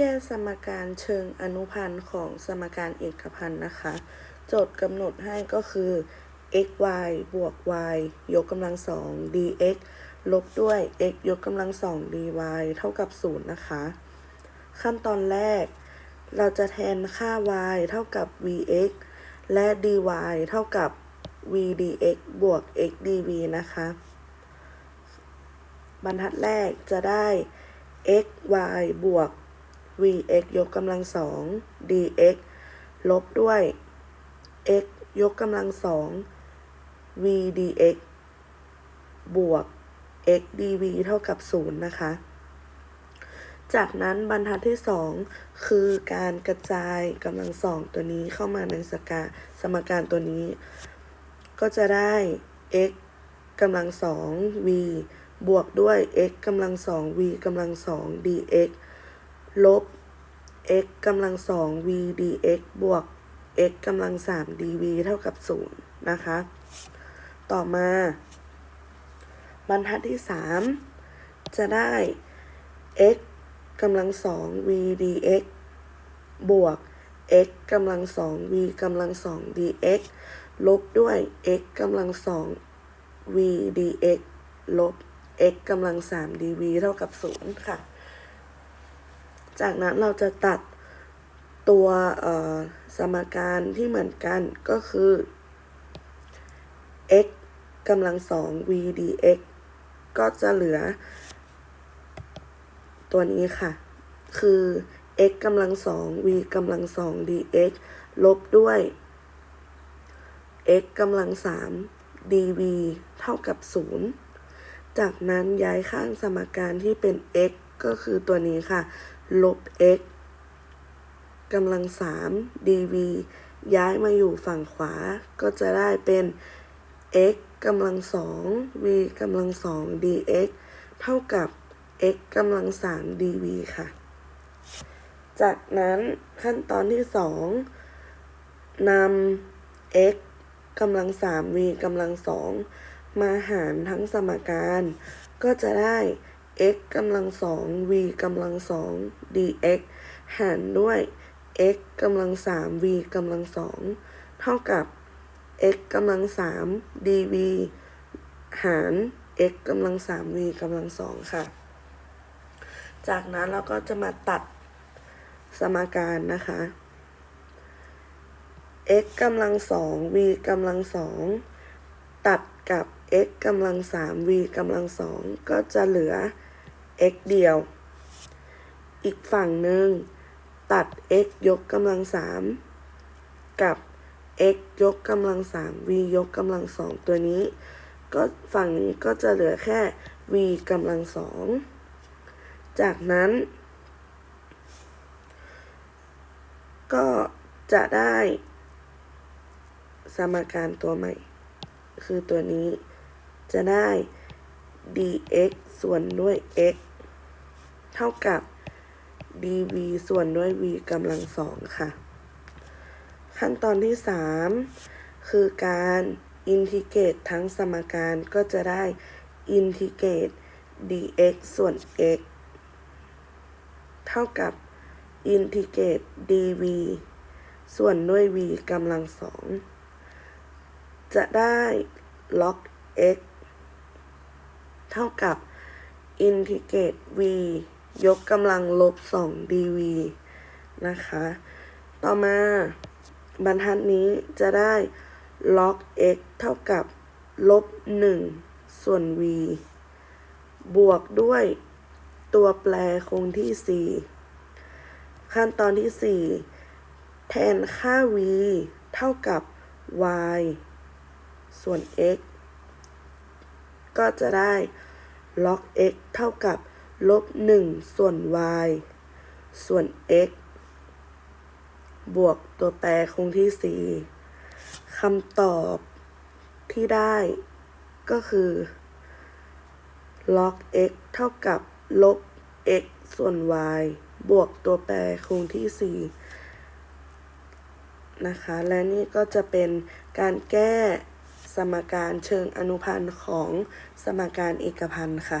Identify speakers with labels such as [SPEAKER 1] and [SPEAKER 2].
[SPEAKER 1] แก้สมการเชิงอนุพันธ์ของสมการเอกพันธ์นะคะ โจทย์กำหนดให้ก็คือ x y บวก y ยกกำลังสอง dx ลบด้วย x ยกกำลังสอง dy เท่ากับศูนย์นะคะ ขั้นตอนแรก เราจะแทนค่า y เท่ากับ vx และ dy เท่ากับ v dx บวก x dv นะคะ บรรทัดแรกจะได้ x y บวก vx ยกกำลังสอง dx ลบด้วย x ยกกำลังสอง v dx บวก x dv เท่ากับศูนย์นะคะ จากนั้นบรรทัดที่สองคือการกระจายกำลังสองตัวนี้เข้ามาในสกาสมการตัวนี้ ก็จะได้ x กำลังสอง v บวกด้วย x กำลังสอง v กำลังสอง dx ลบ x กำลังสอง v dx บวก x กำลังสาม dv เท่ากับศูนย์นะคะ ต่อมา บรรทัดที่สามจะได้ x กำลังสอง v dx บวก x กำลังสอง v กำลังสอง dx ลบด้วย x กำลังสอง v dx ลบ x กำลังสาม dv เท่ากับศูนย์ค่ะ จากนั้นเราจะตัดตัวสมการที่เหมือนกันก็คือ x กำลังสอง v dx ก็จะเหลือ ตัวนี้ค่ะ คือ x กำลังสอง v กำลังสอง dx ลบด้วย x กำลังสาม dv เท่ากับศูนย์จากนั้นย้ายข้างสมการที่เป็น x ก็คือตัวนี้ค่ะ ลบ x กำลังสาม dv ย้ายมาอยู่ฝั่งขวา ก็จะได้เป็น x กำลังสอง v กำลังสอง dx เท่ากับ x กำลังสาม dv ค่ะ จากนั้นขั้นตอนที่สองนำ x กำลังสาม v กำลังสองมาหารทั้งสมการ ก็จะได้ x กำลังสอง v กำลังสอง dx หารด้วย x กำลังสาม v กำลังสองเท่ากับ x กำลังสาม dv หาร x กำลังสาม v กำลังสองค่ะ จากนั้นเราก็จะมาตัดสมการนะคะ x กำลังสอง v กำลังสองตัดกับ x กำลังสาม v กำลังสองก็จะเหลือ x เดียว อีกฝั่งหนึ่ง ตัด x ยกกำลังสามกับ x ยกกำลังสาม v ยกกำลังสองตัวนี้ ก็ฝั่งนี้ก็จะเหลือแค่ v กำลังสองจากนั้น ก็จะได้สมการตัวใหม่ คือตัวนี้ จะได้ dx ส่วนด้วย x เท่ากับ dv ส่วนด้วย v กำลังสองค่ะ ขั้นตอนที่ 3 คือการอินทิเกรตทั้งสมการก็จะได้อินทิเกรต dx ส่วน x เท่ากับอินทิเกรต dv ส่วนด้วย v กำลังสอง จะได้ log x เท่ากับอินทิเกรต v ยกกำลังลบ 2 dv นะคะ ต่อมาบรรทัดนี้จะได้ log x เท่ากับลบ 1 ส่วน v บวกด้วยตัวแปรคงที่ 4 ขั้นตอนที่ 4 แทนค่า v เท่ากับ y ส่วน x ก็จะได้ log x เท่ากับลบ1ส่วน y ส่วน x บวกตัวแปรคงที่4คำตอบที่ได้ก็คือ log x เท่ากับลบ x ส่วน y บวกตัวแปรคงที่ 4 นะคะ และนี่ก็จะเป็นการแก้ สมการเชิงอนุพันธ์ของสมการเอกพันธ์ค่ะ